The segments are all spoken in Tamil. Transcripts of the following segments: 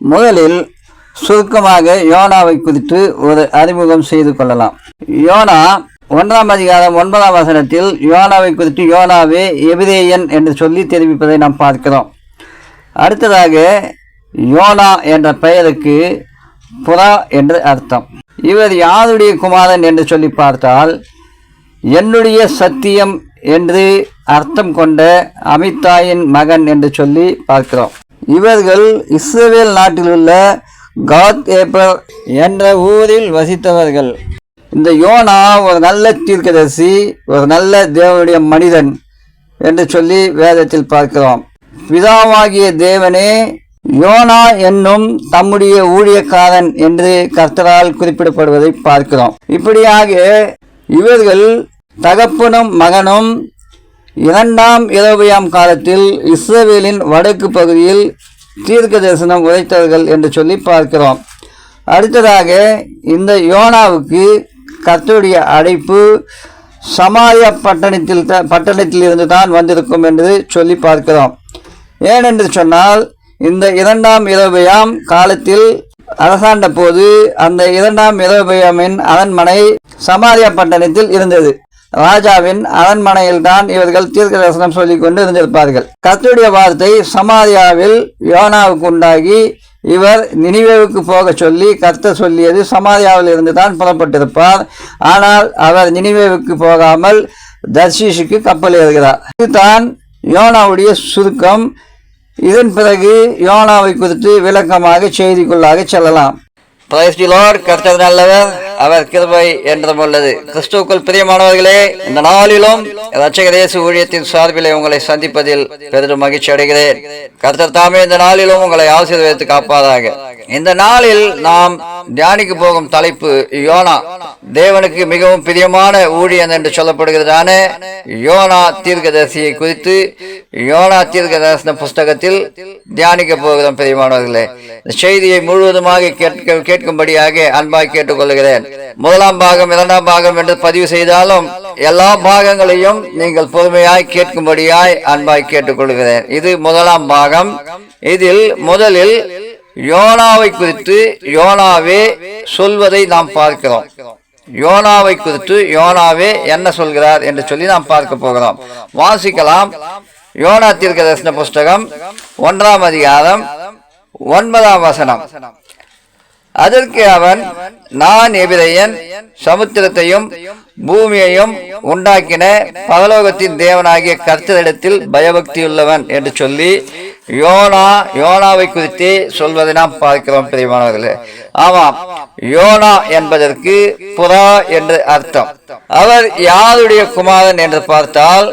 முதலில் சுருக்கமாக யோனாவை குறித்து ஒரு அறிமுகம் செய்து கொள்ளலாம். யோனா ஒன்றாம் அதிகாரம் ஒன்பதாம் வசனத்தில் யோனாவை குறித்து யோனாவே எபிரேயன் என்று சொல்லி தெரிவிப்பதை நாம் பார்க்கிறோம். அடுத்ததாக யோனா என்ற பெயருக்கு புறா என்று அர்த்தம். இவர் யாருடைய குமாரன் என்று சொல்லி பார்த்தால் என்னுடைய சத்தியம் என்று அர்த்தம் கொண்ட அமித்தாயின் மகன் என்று சொல்லி பார்க்கிறோம். இவர்கள் இஸ்ரேல் நாட்டில் உள்ள காத் ஏப்பர் என்ற ஊரில் வசித்தவர்கள். இந்த யோனா ஒரு நல்ல தீர்க்கதரிசி ஒரு நல்ல தேவனுடைய மனிதன் என்று சொல்லி வேதத்தில் பார்க்கிறோம். பிதாவாகிய தேவனே யோனா என்னும் தம்முடைய ஊழியக்காரன் என்று கர்த்தரால் குறிப்பிடப்படுவதை பார்க்கிறோம். இப்படியாக இவர்கள் தகப்பனும் மகனும் இரண்டாம் இரவியாம் காலத்தில் இஸ்ரேலின் வடக்கு பகுதியில் தீர்க்க தரிசனம் உரைத்தார்கள் என்று சொல்லி பார்க்கிறோம். அடுத்ததாக இந்த யோனாவுக்கு கர்த்தருடைய அழைப்பு சமாய பட்டணத்தில் த- பட்டணத்தில் இருந்து தான் வந்திருக்கும் என்று சொல்லி பார்க்கிறோம். ஏனென்று சொன்னால் இந்த இரண்டாம் இரவையாம் காலத்தில் அரசாண்ட போது அந்த இரண்டாம் இரவையாமின் அரண்மனை சமாரியா பட்டணத்தில் இருந்தது. ராஜாவின் அரண்மனையில் தான் இவர்கள் தீர்க்க தரிசனம் சொல்லிக் கொண்டு இருந்திருப்பார்கள். கத்துடைய வார்த்தை சமாரியாவில் யோனாவுக்கு உண்டாகி இவர் நினிவேவுக்கு போக சொல்லி கர்த்தர் சொல்லியது சமாரியாவில் இருந்து தான் புறப்பட்டிருப்பார். ஆனால் அவர் நினிவேவுக்கு போகாமல் தர்ஷீஷுக்கு கப்பல் ஏறுகிறார். இதுதான் யோனாவுடைய சுருக்கம். இதன் பிறகு யோனாவை குறித்து விளக்கமாக செய்திக்குள்ளாக செல்லலாம். கர்த்தர் நல்லவர். அவர் கிருபை என்றும் உள்ளது கிறிஸ்துவுக்குள் பிரியமானவர்களே இந்த நாளிலும் இரட்சகர் ஊழியத்தின் சார்பிலே உங்களை சந்திப்பதில் பெரிதும் மகிழ்ச்சி அடைகிறேன். கர்த்தர் தாமே இந்த நாளிலும் உங்களை ஆசீர்வதித்து காப்பாதாக இந்த நாளில் நாம் தியானிக்கு போகும் தலைப்பு யோனா. தேவனுக்கு மிகவும் பிரியமான ஊழியன் என்று சொல்லப்படுகிறதான யோனா தீர்க்கதரிசியை குறித்து யோனா தீர்க்கதரிசன புஸ்தகத்தில் தியானிக்க போகிறோம் பிரியமானவர்களே. இந்த செய்தியை முழுவதுமாக கேட்க கேட்கும்படியாக அன்பாய் கேட்டுக்கொள்கிறேன். முதலாம் பாகம் இரண்டாம் பாகம் என்று பதிவு செய்தாலும் எல்லா பாகங்களையும் நீங்கள் பொறுமையாய் கேட்கும்படியாய் அன்பாய் கேட்டுக்கொள்கிறேன். இது முதலாம் பாகம். இதில் முதலில் யோனாவை குறித்து யோனாவே சொல்வதை நாம் பார்க்கிறோம். யோனாவை குறித்து யோனாவே என்ன சொல்கிறார் என்று சொல்லி நாம் பார்க்க போகிறோம். வாசிக்கலாம். யோனா தீர்க்க தரிசன புஸ்தகம் ஒன்றாம் அதிகாரம் ஒன்பதாம் வசனம். அதற்கு அவன் நான் எபிரையன் சமுத்திரத்தையும் பூமியையும் உண்டாக்கின பரலோகத்தின் தேவனாகிய கர்த்தரிடத்தில் பயபக்தியுள்ளவன் என்று சொல்லி யோனா யோனாவை குறித்தே சொல்வதை நாம் பார்க்கிறோம் பிரியமானவர்களே. ஆமாம் யோனா என்பதற்கு புறா என்று அர்த்தம். அவர் யாருடைய குமாரன் என்று பார்த்தால்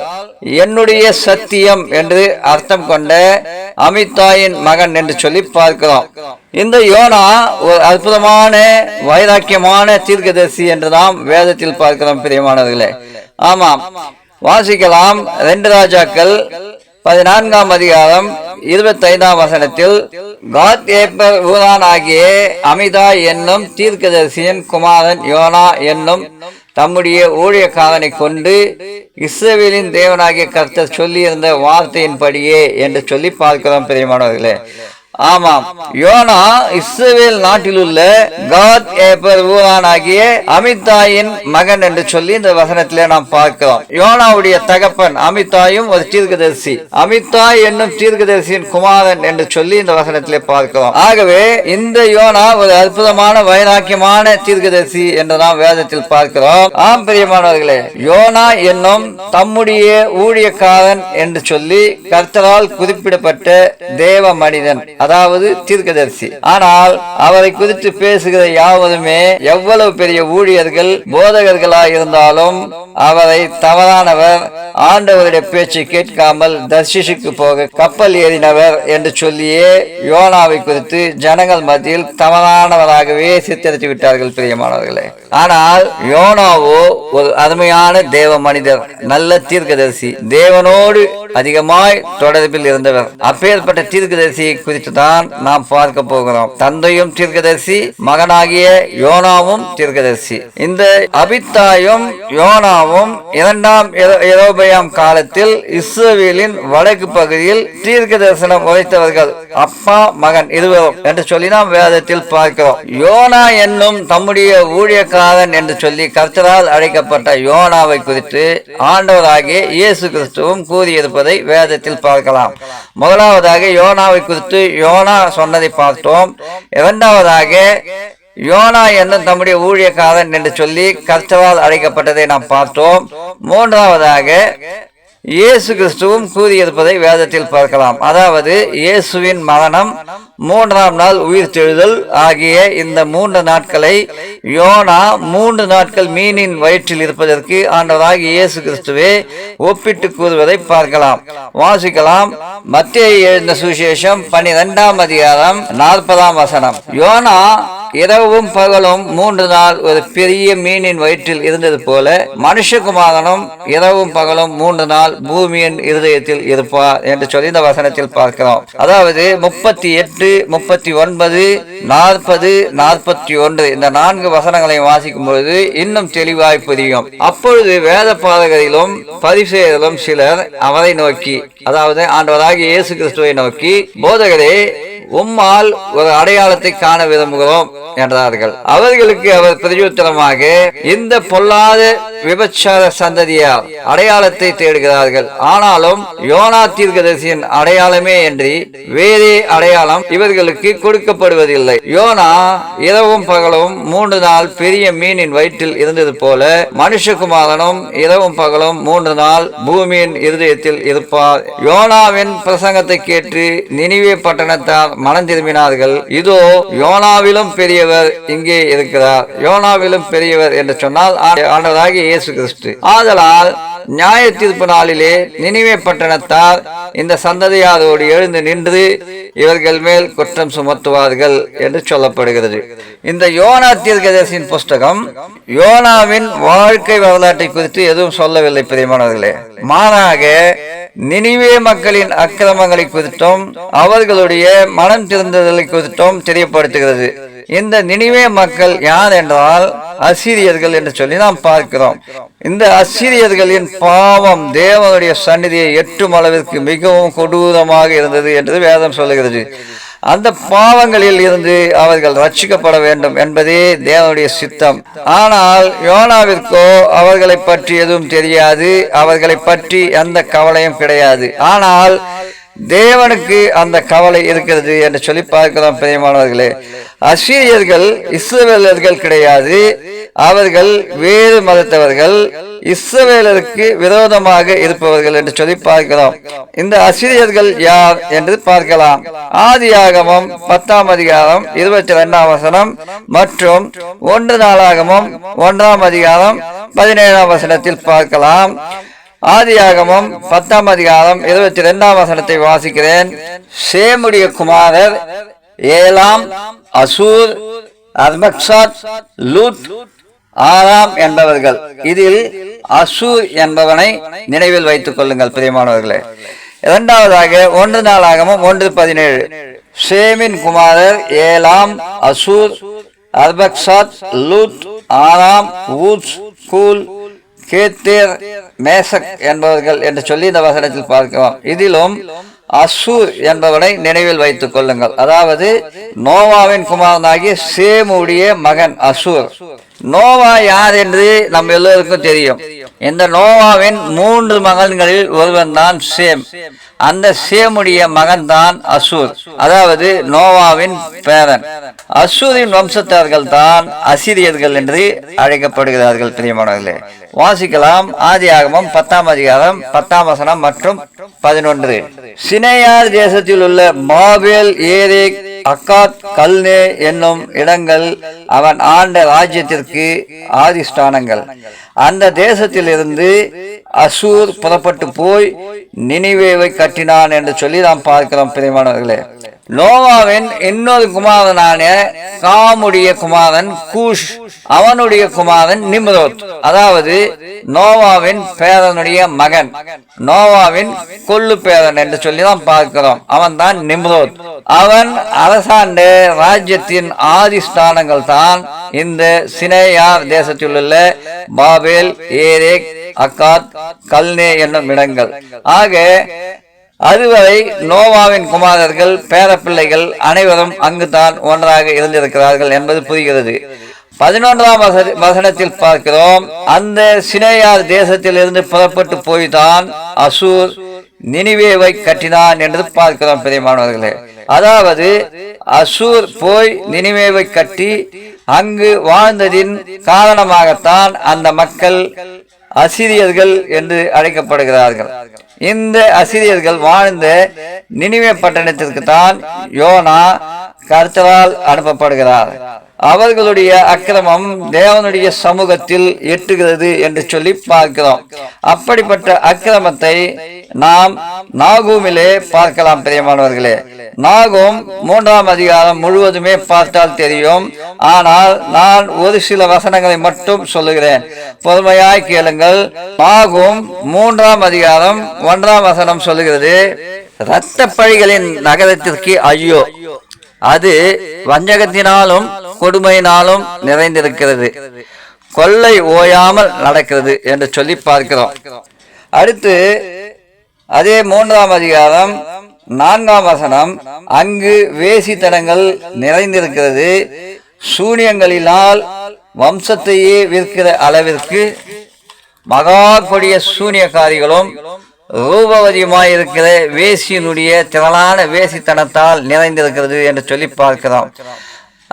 என்னுடைய சத்தியம் என்று அர்த்தம் கொண்ட அமிதாயின் மகன் என்று சொல்லி பார்க்கிறோம். இந்த யோனா ஒரு அற்புதமான வைராக்கியமான தீர்க்கதரிசி என்று நாம் வேதத்தில் பார்க்கிறோம் பிரியமானவர்களே. ஆமாம் வாசிக்கலாம் ரெண்டு ராஜாக்கள் பதினான்காம் அதிகாரம் இருபத்தி ஐந்தாம் வசனத்தில் காத் ஏப்பர் ஊரான் ஆகிய அமிதா என்னும் தீர்க்கதரிசியின் குமாரன் யோனா என்னும் தம்முடைய ஊழியக்காரனை கொண்டு இஸ்ரேவேலின் தேவனாகிய கர்த்தர் சொல்லியிருந்த வார்த்தையின்படியே என்று சொல்லி பார்க்கிறோம் பிரியமானவர்களே. ஆமாம். யோனா இஸ்ரேல் நாட்டில் உள்ள காத் ஏப்பர் ஊரானாகிய அமிதாயின் மகன் என்று சொல்லி இந்த வசனத்திலே நாம் பார்க்கிறோம். யோனாவுடைய தகப்பன் அமிதாயும் ஒரு தீர்க்கதரிசி. அமிதாய் என்னும் தீர்க்கதரிசியின் குமாரன் என்று சொல்லி இந்த வசனத்திலே பார்க்கிறோம். ஆகவே இந்த யோனா ஒரு அற்புதமான வைராக்கியமான தீர்க்கதரிசி என்று நாம் வேதத்தில் பார்க்கிறோம். ஆம் பிரியமானவர்களே யோனா என்னும் தம்முடைய ஊழியக்காரன் என்று சொல்லி கர்த்தரால் குறிப்பிடப்பட்ட தேவ மனிதன் அதாவது தீர்க்கதரிசி. ஆனால் அவரை குறித்து பேசுகிற யாவதுமே எவ்வளவு பெரிய ஊழியர்கள் போதகர்களாக இருந்தாலும் அவரை தவறானவர் ஆண்டவருடைய பேச்சை கேட்காமல் தர்ஷிஷுக்கு போக கப்பல் ஏறினவர் என்று சொல்லியே யோனாவை குறித்து ஜனங்கள் மத்தியில் தவறானவராகவே சித்தரித்து விட்டார்கள் பிரியமானவர்களே. ஆனால் யோனாவோ ஒரு அருமையான தேவ மனிதர் நல்ல தீர்க்கதரிசி தேவனோடு அதிகமாய் தொடர்பில் இருந்தவர். அப்பேற்பட்ட தீர்க்கதரிசியை குறித்து தான் நாம் பார்க்க போகிறோம். தந்தையும் தீர்க்கதரிசி மகனாகிய யோனாவும் தீர்க்கதரிசி. இந்த அபித்தாயும் யோனாவும் இரண்டாம் எரோபயாம் காலத்தில் இஸ்ரேலின் வடக்கு பகுதியில் தீர்க்க தரிசனம் உரைத்தவர்கள் அப்பா மகன் இருவரும் என்று சொல்லி நாம் வேதத்தில் பார்க்கிறோம். யோனா என்னும் தம்முடைய ஊழியக்காரன் என்று சொல்லி கர்த்தரால் அழைக்கப்பட்ட யோனாவை குறித்து ஆண்டவராகிய இயேசு கிறிஸ்துவும் கூறியிருப்பதை வேதத்தில் பார்க்கலாம். முதலாவதாக யோனாவை குறித்து யோனா சொன்னதை பார்த்தோம். இரண்டாவதாக யோனா என்னும் தம்முடைய ஊழியக்காரன் என்று சொல்லி கர்த்தவால் அழைக்கப்பட்டதை நாம் பார்த்தோம். மூன்றாவதாக இயேசு கிறிஸ்துவும் கூறியிருப்பதை வேதத்தில் பார்க்கலாம். அதாவது இயேசுவின் மரணம் மூன்றாம் நாள் உயிர் தெழுதல் ஆகிய இந்த மூன்று நாட்களை யோனா மூன்று நாட்கள் மீனின் வயிற்றில் இருப்பதற்கு ஆண்டவராக இயேசு கிறிஸ்துவே ஒப்பிட்டு கூறுவதை பார்க்கலாம். வாசிக்கலாம். மத்திய எழுந்த சுவிசேஷம் பனிரெண்டாம் அதிகாரம் நாற்பதாம் வசனம். யோனா இரவும் பகலும் மூன்று நாள் ஒரு பெரிய மீனின் வயிற்றில் இருந்தது போல மனுஷகுமாரனும் இரவும் பகலும் மூன்று நாள் பூமியின் இருதயத்தில் இருப்பார் என்று சொல்லி இந்த வசனத்தில் பார்க்கிறோம். அதாவது முப்பத்தி எட்டு முப்பத்தி ஒன்பது நாற்பது நாற்பத்தி ஒன்று இந்த நான்கு வசனங்களை வாசிக்கும் பொழுது இன்னும் தெளிவாய் புரியும். அப்பொழுது வேத பாதகரிலும் பரிசெயரிலும் சிலர் அவரை நோக்கி அதாவது ஆண்டவராகிய இயேசு கிறிஸ்துவை நோக்கி போதகரே உம்மால் ஒரு அடையாளத்தை காண விரும்புகிறோம் என்றார்கள். அவர்களுக்கு அவர் பிரதியுத்தரமாக இந்த பொல்லாத விபச்சார சந்ததியார் அடையாளத்தை தேடுகிறார்கள். ஆனாலும் யோனா தீர்க்கதரிசியின் அடையாளமே என்று வேறே அடையாளம் இவர்களுக்கு கொடுக்கப்படுவதில்லை. யோனா இரவும் பகலும் மூன்று நாள் பெரிய மீனின் வயிற்றில் இருந்தது போல மனுஷகுமாரனும் இரவும் பகலும் மூன்று நாள் பூமியின் இருதயத்தில் இருப்பார். யோனாவின் பிரசங்கத்தை கேட்டு நினைவே பட்டணத்தார் மனம் திரும்பினார்கள். இதோ யோனாவிலும் பெரியவர் இங்கே இருக்கிறார். யோனாவிலும் பெரியவர் என்று சொன்னால் ஆண்டவராகிய இயேசு கிறிஸ்து ஆதலால் நியாய தீர்ப்பு நாளிலே நினைவே பட்டணத்தார் இந்த சந்ததியாரோடு எழுந்து நின்று இவர்கள் மேல் குற்றம் சுமத்துவார்கள் என்று சொல்லப்படுகிறது. இந்த யோனா தீர்க்கதேசின் புஸ்தகம் யோனாவின் வாழ்க்கை வரலாற்றை குறித்து எதுவும் சொல்லவில்லை பிரியமானவர்களே. மாறாக நினைவே மக்களின் அக்கிரமங்களை குறித்தும் அவர்களுடைய மனம் திறந்ததலை குறித்தும் தெரியப்படுத்துகிறது. இந்த நினைவே மக்கள் யார் என்றால் அசீரியர்கள் என்று சொல்லி நாம் பார்க்கிறோம். இந்த அசீரியர்களின் பாவம் தேவனுடைய சந்நிதியை எட்டும் அளவிற்கு மிகவும் கொடூரமாக இருந்தது என்று வேதம் சொல்லுகிறது. அந்த பாவங்களில் இருந்து அவர்கள் ரட்சிக்கப்பட வேண்டும் என்பதே தேவனுடைய சித்தம். ஆனால் யோனாவிற்கோ அவர்களை பற்றி எதுவும் தெரியாது. அவர்களை பற்றி எந்த கவலையும் கிடையாது. ஆனால் தேவனுக்கு அந்த கவலை இருக்கிறது என்று சொல்லி பார்க்கிறோம் பிரியமானவர்களே. அசீரியர்கள் இஸ்ரவேலர்கள் கிடையாது. அவர்கள் வேறு மதத்தவர்கள். இஸ்ரவேலருக்கு விரோதமாக இருப்பவர்கள் என்று சொல்லி பார்க்கிறோம். இந்த அசிரியர்கள் யார் என்று பார்க்கலாம். ஆதியாகமம் பத்தாம் அதிகாரம் இருபத்தி ரெண்டாம் வசனம் மற்றும் ஒன்று நாளாகமும் ஒன்றாம் அதிகாரம் பதினேழாம் வசனத்தில் பார்க்கலாம். ஆதியாகமும் பத்தாம் அதிகாரம் இருபத்தி ரெண்டாம் வசனத்தை வாசிக்கிறேன். சேமுடைய குமாரர் ஏலாம் அசூர் அர்மக்சாத் லூத் ஆறாம் என்பவர்கள். இதில் அசூர் என்பவனை நினைவில் வைத்துக் கொள்ளுங்கள் பிரியமானவர்களே. இரண்டாவதாக ஒன்று நாளாகவும் ஒன்று பதினேழு. சேமின் குமாரர் ஏலாம் அசூர் அர்பக்சாத் லூத் ஆறாம் ஊத் கூல் கேத்தேர் மேசக் என்பவர்கள் என்று சொல்லி இந்த வசனத்தில் பார்க்கிறோம் இதிலும் அசூர் என்பவனை நினைவில் வைத்துக் கொள்ளுங்கள். அதாவது நோவாவின் குமாரனாகிய சேமுடைய மகன் அசூர். நோவா யார் என்று நம்ம எல்லோருக்கும் தெரியும். இந்த நோவாவின் மூன்று மகன்களில் ஒருவன் தான் சேம். அந்த சேமுடைய மகன் தான் அசூர். அதாவது நோவாவின் பேரன். அசூரின் வம்சத்தார்கள் தான் அசிரியர்கள் என்று அழைக்கப்படுகிறார்கள் பிரியமானவர்களே. வாசிக்கலாம். ஆதி ஆகமம் பத்தாம் அதிகாரம் பத்தாம் வசனம் மற்றும் பதினொன்று. சினையார் தேசத்தில் உள்ள மாபேல் ஏரே அக்காத் கல்னே என்னும் இடங்கள் அவன் ஆண்ட ராஜ்யத்திற்கு ஆதிஷ்டானங்கள். அந்த தேசத்திலிருந்து அசூர் புறப்பட்டு போய் நினைவேவை கட்டினான் என்று சொல்லி நாம் பார்க்கிறோம் பிரியமானவர்களே. நோவாவின் இன்னொரு குமாரனான காமுடைய குமாரன் கூஷ். அவனுடைய குமாரன் நிம்ரோத். அதாவது நோவாவின் பேரனுடைய மகன். நோவாவின் கொல்லு பேரன் என்று சொல்லி தான் பார்க்கிறோம். அவன் தான் நிம்ரோத். அவன் அரசாண்ட ராஜ்யத்தின் ஆதிஸ்தானங்கள் தான் இந்த சினேயார் தேசத்தில் உள்ள பாபேல் ஏரேக் அக்காத் கல்னே என்னும் இடங்கள். ஆக அதுவரை நோவாவின் குமாரர்கள் பேரப்பிள்ளைகள் அனைவரும் அங்குதான் ஒன்றாக இருந்திருக்கிறார்கள் என்பது புரிகிறது. பதினொன்றாம் வச- வசனத்தில் பார்க்கிறோம் அந்த சினேயார் தேசத்தில் இருந்து புறப்பட்டு போய்தான் அசூர் நினிவேவை கட்டினான் என்று பார்க்கிறோம் பிரியமானவர்களே. அதாவது அசூர் போய் நினிவேவை கட்டி அங்கு வாழ்ந்ததின் காரணமாகத்தான் அந்த மக்கள் அசிரியர்கள் என்று அழைக்கப்படுகிறார்கள். இந்த அசிரியர்கள் வாழ்ந்த நினைவே பட்டணத்திற்கு தான் யோனா கர்த்தரால் அனுப்பப்படுகிறார். அவர்களுடைய அக்கிரமம் தேவனுடைய சமூகத்தில் எட்டுகிறது என்று சொல்லி பார்க்கிறோம். அப்படிப்பட்ட அக்கிரமத்தை நாம் நாகூமிலே பார்க்கலாம் பிரியமானவர்களே. நாகும் மூன்றாம் அதிகாரம் முழுவதுமே பார்த்தால் தெரியும். ஆனால் நான் ஒரு சில வசனங்களை மட்டும் சொல்லுகிறேன். பொறுமையாய் கேளுங்கள். நாகும் மூன்றாம் அதிகாரம் ஒன்றாம் வசனம் சொல்லுகிறது இரத்த பழிகளின் நகரத்திற்கு ஐயோ. அது வஞ்சகத்தினாலும் கொடுமையினாலும் நிறைந்திருக்கிறது. கொள்ளை ஓயாமல் நடக்கிறது என்று சொல்லி பார்க்கிறோம். அடுத்து அதே மூன்றாம் அதிகாரம் நான்காம் வசனம் அங்கு வேசித்தனங்கள் நிறைந்திருக்கிறது. சூனியங்களினால் வம்சத்தையே விற்கிற அளவிற்கு மகா கொடிய சூனியக்காரிகளும் ரூபவதியுமாயிருக்கிற வேசியினுடைய திரளான வேசித்தனத்தால் நிறைந்திருக்கிறது என்று சொல்லி பார்க்கிறோம்.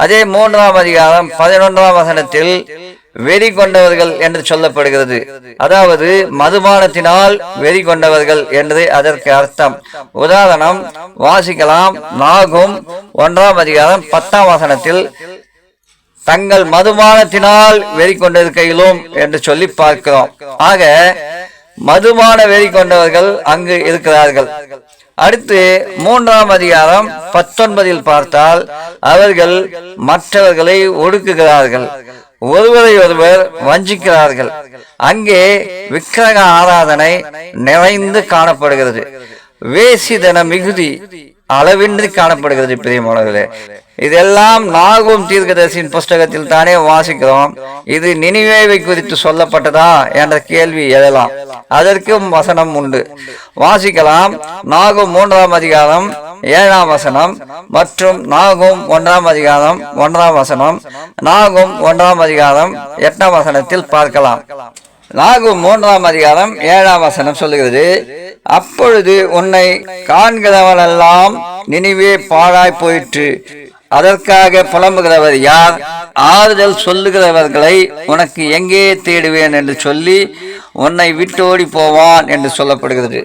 அதே மூன்றாம் அதிகாரம் பதினொன்றாம் வசனத்தில் வெறி கொண்டவர்கள் என்று சொல்லப்படுகிறது. அதாவது மதுபானத்தினால் வெறி கொண்டவர்கள் என்று அதற்கு அர்த்தம். உதாரணம் வாசிக்கலாம். நாகும் ஒன்றாம் அதிகாரம் பத்தாம் வசனத்தில் தங்கள் மதுபானத்தினால் வெறி கொண்டிருக்கையிலும் என்று சொல்லி பார்க்கிறோம். ஆக மதுபான வெறி கொண்டவர்கள் அங்கு இருக்கிறார்கள். அடுத்து மூன்றாம் அதிகாரம் பத்தொன்பதில் பார்த்தால் அவர்கள் மற்றவர்களை ஒடுக்குகிறார்கள். ஒருவரை ஒருவர் வஞ்சிக்கிறார்கள். அங்கே விக்கிரக ஆராதனை நிறைந்து காணப்படுகிறது. வேசிதன மிகுதி அளவின்றி காணப்படுகிறது பிரியமானவர்களே இதெல்லாம் நாகும் தீர்க்கதரிசியின் புஸ்தகத்தில் தானே வாசிக்கிறோம். இது நினைவேவை குறித்து சொல்லப்பட்டதா என்ற கேள்வி எழலாம். அதற்கும் வசனம் உண்டு. வாசிக்கலாம். நாகும் மூன்றாம் அதிகாரம் ஏழாம் வசனம் மற்றும் நாகும் ஒன்றாம் அதிகாரம் ஒன்றாம் வசனம் நாகும் ஒன்றாம் அதிகாரம் எட்டாம் வசனத்தில் பார்க்கலாம். நாகும் மூன்றாம் அதிகாரம் ஏழாம் வசனம் சொல்லுகிறது அப்பொழுது உன்னை காண்கிறவனெல்லாம் நினைவே பாழாய் போயிற்று. அதற்காக புலம்புகிறவர் யார்? ஆறுதல் சொல்லுகிறவர்களை உனக்கு எங்கே தேடுவேன் என்று சொல்லி உன்னை விட்டோடி போவான் என்று சொல்லப்படுகிறது.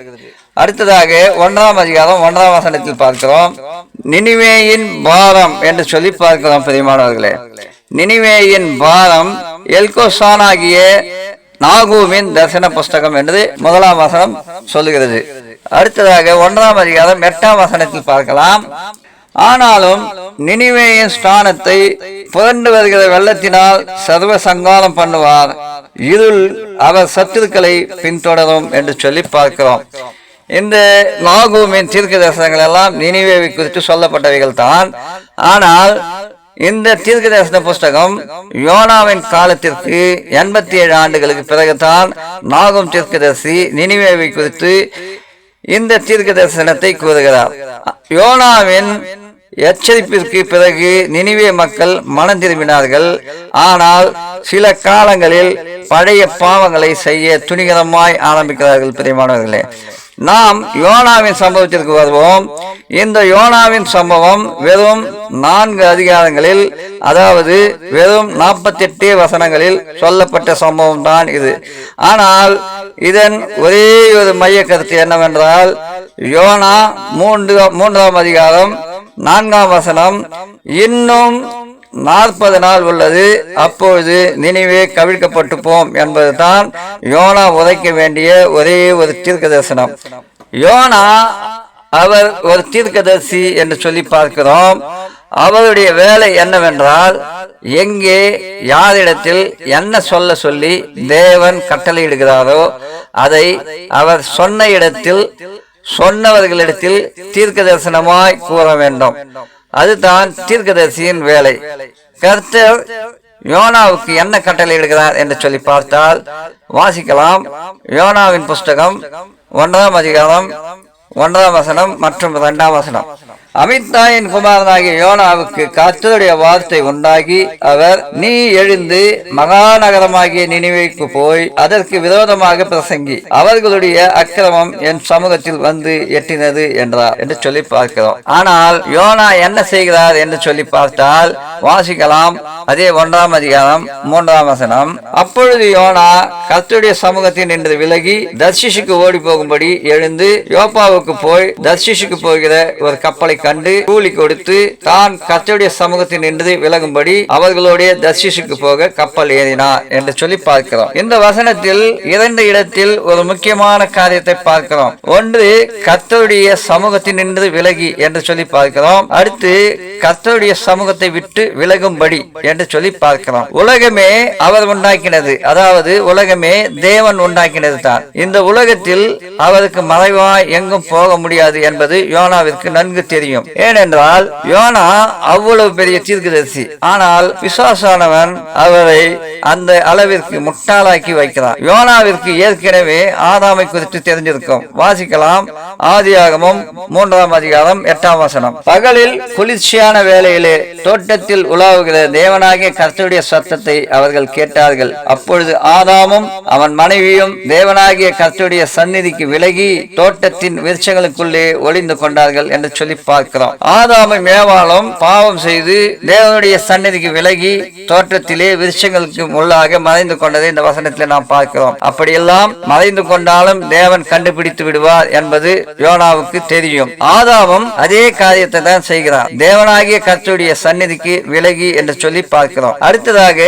அடுத்ததாக ஒன்றாம் அதிகாரம் ஒன்றாம் வசனத்தில் பார்க்கிறோம். நினிவேயின் பாரம் என்று சொல்லி பார்க்கிறோம் பெரியமானவர்களே. நினிவேயின் பாரம் எல்கோசான் ஆகிய நாகூவின் தரிசன புஸ்தகம் என்று முதலாம் வசனம் சொல்லுகிறது. அடுத்ததாக ஒன்றாம் அதிகாரம் எட்டாம் வசனத்தில் பார்க்கலாம். ஆனாலும் நினிவேயின் ஸ்தானத்தை புரண்டு வருகிற வெள்ளத்தினால் சர்வ சங்காரம் பண்ணுவார். இருள் அவர் சத்துருக்களை பின்தொடரும் என்று சொல்லி பார்க்கிறோம். இந்த நாகூமின் தீர்க்க தரிசனங்கள் எல்லாம் நினைவேவை குறித்து சொல்லப்பட்டவைகள் தான். ஆனால் இந்த தீர்க்க தரிசன புஸ்தகம் யோனாவின் காலத்திற்கு எண்பத்தி ஏழு ஆண்டுகளுக்கு பிறகுதான் நாகும் தீர்க்கதரிசி நினிவேவை குறித்து இந்த தீர்க்க தரிசனத்தை கூறுகிறார். யோனாவின் எச்சரிப்பிற்கு பிறகு நினிவே மக்கள் மனம் திரும்பினார்கள். ஆனால் சில காலங்களில் பழைய பாவங்களை செய்ய துணிகரமாய் ஆரம்பிக்கிறார்கள் பிரியமானவர்களே. நாம் யோனாவின் சம்பவத்திற்கு வருவோம். இந்த யோனாவின் சம்பவம் வெறும் நான்கு அதிகாரங்களில் அதாவது வெறும் நாற்பத்தி எட்டு வசனங்களில் சொல்லப்பட்ட சம்பவம் தான் இது. ஆனால் இதன் ஒரே ஒரு மைய கருத்து என்னவென்றால் யோனா மூன்று மூன்றாம் அதிகாரம் நான்காம் வசனம் இன்னும் நாற்பது நாள் உள்ளது. அப்பொழுது நினைவே கவிழ்க்கப்பட்டு போம் என்பதுதான் யோனா உதைக்க வேண்டிய ஒரே ஒரு தீர்க்க தரிசனம் யோனா அவர் ஒரு தீர்க்கதரிசி என்று சொல்லி பார்க்கிறோம். அவருடைய வேலை என்னவென்றால் எங்கே யாரிடத்தில் என்ன சொல்ல சொல்லி தேவன் கட்டளையிடுகிறாரோ அதை அவர் சொன்ன இடத்தில் சொன்னவர்களிடத்தில் தீர்க்க தரிசனமாய் கூற வேண்டும். அதுதான் தீர்க்கதரிசியின் வேலை. கர்த்தர் யோனாவுக்கு என்ன கட்டளை இடுகிறார் என்று சொல்லி பார்த்தால் வாசிக்கலாம். யோனாவின் புஸ்தகம் ஒன்றாம் அதிகாரம் ஒன்றாம் வசனம் மற்றும் இரண்டாம் வசனம். அமித்தாயின் குமாரனாகிய யோனாவுக்கு கர்த்தருடைய வார்த்தை உண்டாகி அவர் நீ எழுந்து மகாநகரமாகிய நினைவைக்கு போய் அதற்கு விரோதமாக பிரசங்கி. அவர்களுடைய அக்கிரமம் என் சமூகத்தில் வந்து எட்டினது என்றார் என்று சொல்லி பார்க்கிறோம். ஆனால் யோனா என்ன செய்கிறார் என்று சொல்லி பார்த்தால் வாசிக்கலாம். அதே ஒன்றாம் அதிகாரம் மூன்றாம் வசனம். அப்பொழுது யோனா கர்த்தருடைய சமூகத்தில் நின்று விலகி தர்ஷிஷுக்கு ஓடி போகும்படி எழுந்து யோப்பாவுக்கு போய் தர்ஷிஷுக்கு போகிற ஒரு கப்பலை கண்டு கூலி கொடுத்து தான் கர்த்தருடைய சமூகத்தில் நின்று விலகும்படி அவர்களுடைய தர்ஷிஷுக்கு போக கப்பல் ஏறினார் என்று சொல்லி பார்க்கிறோம். இந்த வசனத்தில் இரண்டு இடத்தில் ஒரு முக்கியமான காரியத்தை பார்க்கிறோம். ஒன்று கர்த்தருடைய சமூகத்தில் நின்று விலகி என்று சொல்லி பார்க்கிறோம். அடுத்து கர்த்தருடைய சமூகத்தை விட்டு விலகும்படி என்று சொல்லி பார்க்கிறோம். உலகமே அவர் உண்டாக்கினது. அதாவது உலகமே தேவன் உண்டாக்கினது தான். இந்த உலகத்தில் அவருக்கு மறைவாய் எங்கும் போக முடியாது என்பது யோனாவிற்கு நன்கு தெரியும். ஏனென்றால் யோனா அவ்வளவு பெரிய தீர்க்கதரிசி. ஆனால் விசுவாசானவன் அவரை அந்த அளவிற்கு முட்டாளாக்கி வைக்கிறார் யோனாவிற்கு ஏற்கனவே ஆதாமை குறித்து தெரிஞ்சிருக்கும். வாசிக்கலாம். ஆதியாகமும் மூன்றாம் அதிகாரம் எட்டாம் வசனம். பகலில் குளிர்ச்சியான வேலையிலே தோட்டத்தில் உலாவுகிற தேவனாகிய கர்த்தருடைய சத்தத்தை அவர்கள் கேட்டார்கள். அப்பொழுது ஆதாமும் அவன் மனைவியும் தேவனாகிய கர்த்தருடைய சந்நிதிக்கு விலகி தோட்டத்தின் விருட்சங்களுக்குள்ளே ஒளிந்து கொண்டார்கள் என்று சொல்லி பார்க்கிறோம். ஆதாமும் மேவாளும் பாவம் செய்து தேவனுடைய சன்னதிக்கு விலகி தோற்றத்திலே விருஷங்களுக்கு உள்ளாக மறைந்து கொண்டதை இந்த வசனத்தில் நாம் பார்க்கிறோம். அப்படியெல்லாம் மறைந்து கொண்டாலும் தேவன் கண்டுபிடித்து விடுவார் என்பது யோனாவுக்கு தெரியும். ஆதாமும் அதே காரியத்தை தான் செய்கிறார் தேவனாகிய கர்த்தருடைய சந்நிதிக்கு விலகி என்று சொல்லி பார்க்கிறோம். அடுத்ததாக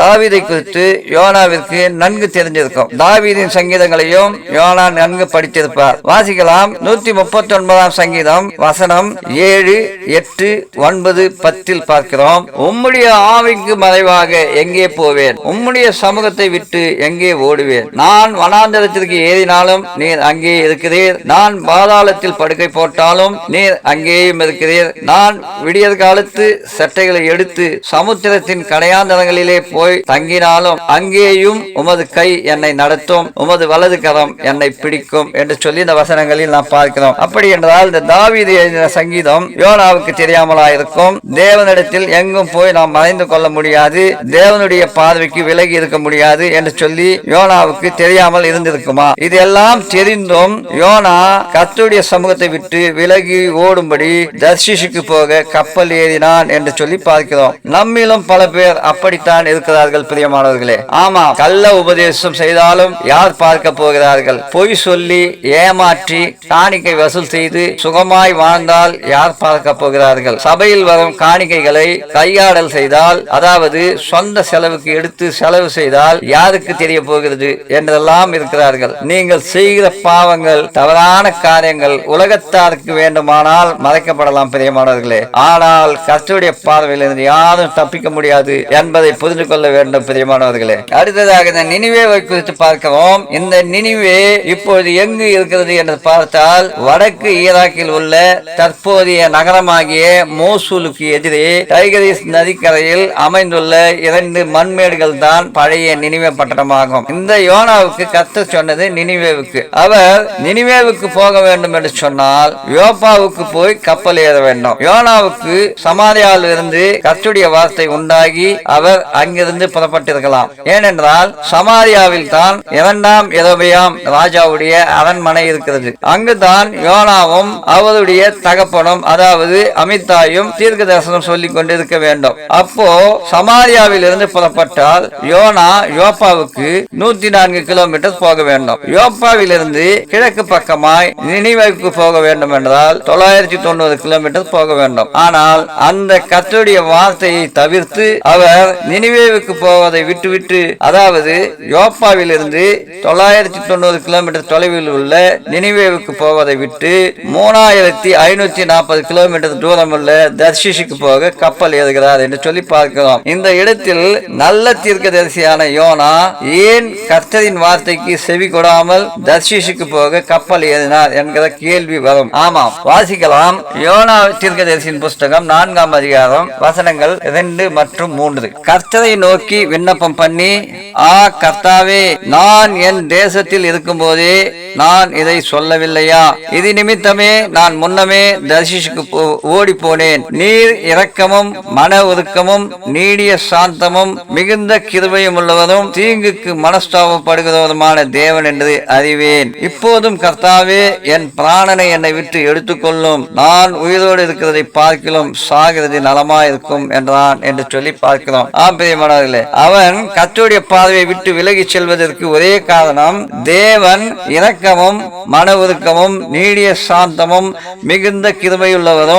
தாவிதை குறித்து யோனாவிற்கு நன்கு தெரிஞ்சிருக்கும். தாவிதின் சங்கீதங்களையும் யோனா நன்கு படித்திருப்பார். வாசிக்கலாம். நூத்தி முப்பத்தி ஒன்பதாம் சங்கீதம் வசனம் ஏழு எட்டு ஒன்பது பத்தில் பார்க்கிறோம். உம்முடைய ஆவிக்கு மறைவாக எங்கே போவேன்? உம்முடைய சமூகத்தை விட்டு எங்கே ஓடுவேன்? நான் வனாந்தரத்திற்கு ஏறினாலும் நீர் அங்கே இருக்கிறீர். நான் பாதாளத்தில் படுக்கை போட்டாலும் நீர் அங்கேயும் இருக்கிறீர். நான் விடியற் காலத்து சட்டைகளை எடுத்து சமுத்திரத்தின் கடையாந்தரங்களிலே போய் தங்கினாலும் அங்கேயும் உமது கை என்னை நடத்தும். உமது வலது கரம் என்னை பிடிக்கும் என்று சொல்லி இந்த வசனங்களில் நாம் பார்க்கிறோம். அப்படி என்றால் இந்த தாவீது எழுதின சங்கீதம் யோனாவுக்கு தெரியாமலா இருக்கும் தேவனிடத்தில் எங்கும் போய் நாம் மறைந்து கொள்ள முடியாது. தேவனுடைய பார்வைக்கு விலகி இருக்க முடியாது என்று சொல்லி யோனாவுக்கு தெரியாமல் இருந்திருக்குமா? இதெல்லாம் தெரிந்தும் யோனா கத்துடைய சமூகத்தை விட்டு விலகி ஓடும்படி தர்ஷிஷுக்கு போக கப்பல் ஏறினான் என்று சொல்லி பார்க்கிறோம். நம்மிலும் பல பேர் அப்படித்தான் இருக்கிறார்கள் பிரியமானவர்களே. ஆமா கள்ள உபதேசம் செய்தாலும் யார் பார்க்க போகிறார்கள்? பொய் சொல்லி ஏமாற்றி காணிக்கை வசூல் செய்து சுகமாய் வாழ்ந்தால் யார் பார்க்க போகிறார்கள் சபையில் வரும் காணிக்கைகளை கையாடல் செய்தால் அதாவது சொந்த செலவுக்கு எடுத்து செலவு செய்தால் யாருக்கு தெரிய போகிறது என்றெல்லாம் இருக்கிறார்கள். நீங்கள் செய்கிற பாவங்கள் தவறான காரியங்கள் உலகத்தாருக்கு வேண்டுமானால் மறைக்கப்படலாம் பிரியமானவர்களே. ஆனால் கர்த்தருடைய பார்வையில் இருந்து யாரும் தப்பிக்க முடியாது என்பதை புரிந்து கொள்ள வேண்டும் பிரியமானவர்களே. அடுத்ததாக இந்த நினைவே குறித்து பார்க்கிறோம் இந்த நினைவே இப்பொழுது எங்கு இருக்கிறது என்று பார்த்தால் வடக்கு ஈராக்கில் உள்ள தற்போது தற்போதைய நகரமாகிய மோசூலுக்கு எதிரே டைகரிஸ் நதிக்கரையில் அமைந்துள்ள இரண்டு மண்மேடுகள் தான் பழைய நினைவே பட்டணமாகும். இந்த யோனாவுக்கு கத்த சொன்னது நினிவேவுக்கு. அவர் நினிவேவுக்கு போக வேண்டும் என்று சொன்னால் யோபாவுக்கு போய் கப்பல் ஏற வேண்டும். யோனாவுக்கு சமாரியாவில் இருந்து கத்துடைய வார்த்தை உண்டாகி அவர் அங்கிருந்து புறப்பட்டிருக்கலாம். ஏனென்றால் சமாரியாவில் தான் இரண்டாம் இரவையாம் ராஜாவுடைய அரண்மனை இருக்கிறது. அங்குதான் யோனாவும் அவருடைய தகப்பனும் அதாவது அமிதாயும் தீர்க்க தரிசனம் சொல்லிக் கொண்டிருக்க வேண்டும். அப்போ சமாரியாவில் இருந்து புறப்பட்டால் யோனா யோப்பாவுக்கு நூத்தி நான்கு கிலோமீட்டர் போக வேண்டும். யோப்பாவில் இருந்து கிழக்கு பக்கமாய் நினைவுக்கு போக வேண்டும் என்றால் தொள்ளாயிரத்தி தொண்ணூறு கிலோமீட்டர் போக வேண்டும். ஆனால் அந்த கத்துடைய வார்த்தையை தவிர்த்து அவர் நினைவேவுக்கு போவதை விட்டுவிட்டு அதாவது யோப்பாவில் இருந்து தொள்ளாயிரத்தி தொண்ணூறு கிலோமீட்டர் தொலைவில் உள்ள நினைவேவுக்கு போவதை விட்டு மூணாயிரத்தி ஐநூத்தி நாற்பது கிலோமீட்டர் தூரம் உள்ள தர்ஷிஷுக்கு போக கப்பல் ஏறுகிறார் என்று சொல்லி பார்க்கிறோம். இந்த இடத்தில் நல்ல தீர்க்கதரிசியான யோனா ஏன் கர்த்தரின் வார்த்தைக்கு செவி கொடாமல் தர்ஷிஷுக்கு போக கப்பல் ஏறினார் என்கிற கேள்வி வரும். ஆமாம் வாசிக்கலாம். யோனா தீர்க்கதரிசியின் புஸ்தகம் நான்காம் அதிகாரம் வசனங்கள் இரண்டு மற்றும் மூன்று. கர்த்தரை நோக்கி விண்ணப்பம் பண்ணி ஆ கர்த்தாவே நான் என் தேசத்தில் இருக்கும்போதே நான் இதை சொல்லவில்லையா? இது நிமித்தமே நான் முன்னமே தர்ஷிஷுக்கு போ- ஓடி போனேன். நீர் இரக்கமும் மன ஒதுக்கமும் நீடிய சாந்தமும் மிகுந்த கிருபையும் உள்ளவரும் தீங்குக்கு மனஸ்தாபப்படுகிறவருமான தேவன் என்று அறிவேன். இப்போதும் கர்த்தாவே என் பிராணனை என்னை விட்டு எடுத்துக்கொள்ளும். நான் உயிரோடு இருக்கிறதை பார்க்கலாம் சாகிறது நலமா இருக்கும் என்றான் என்று சொல்லி பார்க்கிறோம். ஆம் பிரியமானவர்களே அவன் கர்த்தருடைய பார்வையை விட்டு விலகி செல்வதற்கு ஒரே காரணம் தேவன் இரக்கமும் மன ஒதுக்கமும் நீடிய சாந்தமும் மிகுந்த വ്യക്തതയുള്ളവരോ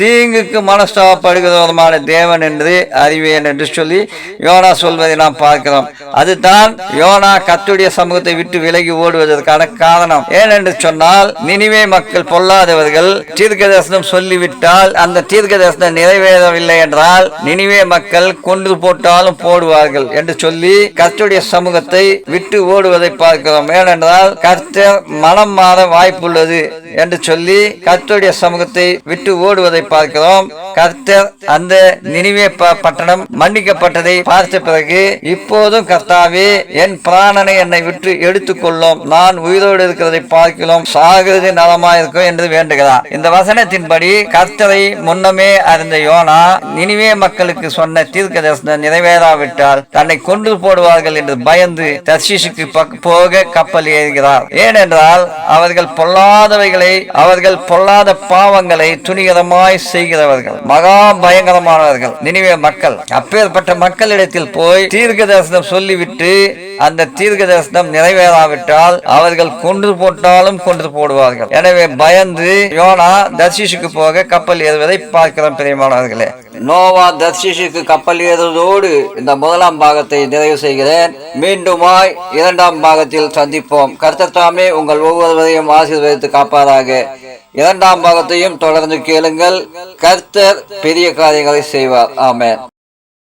தீங்குக்கு மனஸ்தாபப்படுகிறவருமான தேவன் என்று அறிவேன் என்று சொல்லி யோனா சொல்வதை நாம் பார்க்கிறோம். அதுதான் யோனா கத்துடைய சமூகத்தை விட்டு விலகி ஓடுவதற்கான காரணம். ஏனென்று சொன்னால் நினிவே மக்கள் பொல்லாதவர்கள் தீர்க்க தரிசனம் சொல்லிவிட்டால் அந்த தீர்க்க தரிசனம் நிறைவேறவில்லை என்றால் நினிவே மக்கள் கொண்டு போட்டாலும் போடுவார்கள் என்று சொல்லி கத்துடைய சமூகத்தை விட்டு ஓடுவதை பார்க்கிறோம். ஏனென்றால் கர்த்தர் மனம் மாற வாய்ப்புள்ளது என்று சொல்லி கத்துடைய சமூகத்தை விட்டு ஓடுவதை பார்க்கிறோம். கர்த்தர் அந்த நினைவே பட்டணம் மன்னிக்கப்பட்டதை பார்த்த பிறகு இப்போதும் கர்த்தாவே என் பிராணனை என்னை விட்டு எடுத்துக்கொள்ளும். நான் உயிரோடு இருக்கிறதை பார்க்கிறோம். சாகிறது நலமா இருக்கும் என்று வேண்டுகிறார். இந்த வசனத்தின்படி கர்த்தரை முன்னமே அறிந்த யோனா நினைவே மக்களுக்கு சொன்ன தீர்க்க தரிசனம் நிறைவேறாவிட்டால் தன்னை கொண்டு போடுவார்கள் என்று பயந்து தர்ஷிஷுக்கு போக கப்பல் ஏறுகிறார். ஏனென்றால் அவர்கள் பொல்லாதவைகளை அவர்கள் பொல்லாத பாவங்களை துணிகரமாய் செய்கிறவர்கள் மகா பயங்கரமானவர்கள் நினைவே மக்கள். அப்பேற்பட்ட மக்களிடத்தில் போய் தீர்க்க தரிசனம் சொல்லிவிட்டு அந்த தீர்க்க தரிசனம் நிறைவேறாவிட்டால் அவர்கள் கொன்று போட்டாலும் கொன்று போடுவார்கள். எனவே பயந்து யோனா தர்ஷிஷுக்கு போக கப்பல் ஏறுவதை பார்க்கிறோம் பிரியமானவர்களே. நோவா தர்ஷிஷுக்கு கப்பல் ஏறுவதோடு இந்த முதலாம் பாகத்தை நிறைவு செய்கிறேன். மீண்டுமாய் இரண்டாம் பாகத்தில் சந்திப்போம். கர்த்தத்தாமே உங்கள் ஒவ்வொருவரையும் ஆசீர்வதித்து காப்பாராக. இரண்டாம் பாகத்தையும் தொடர்ந்து கேளுங்கள். கர்த்தர் பெரிய காரியங்களை செய்வார். ஆமேன்.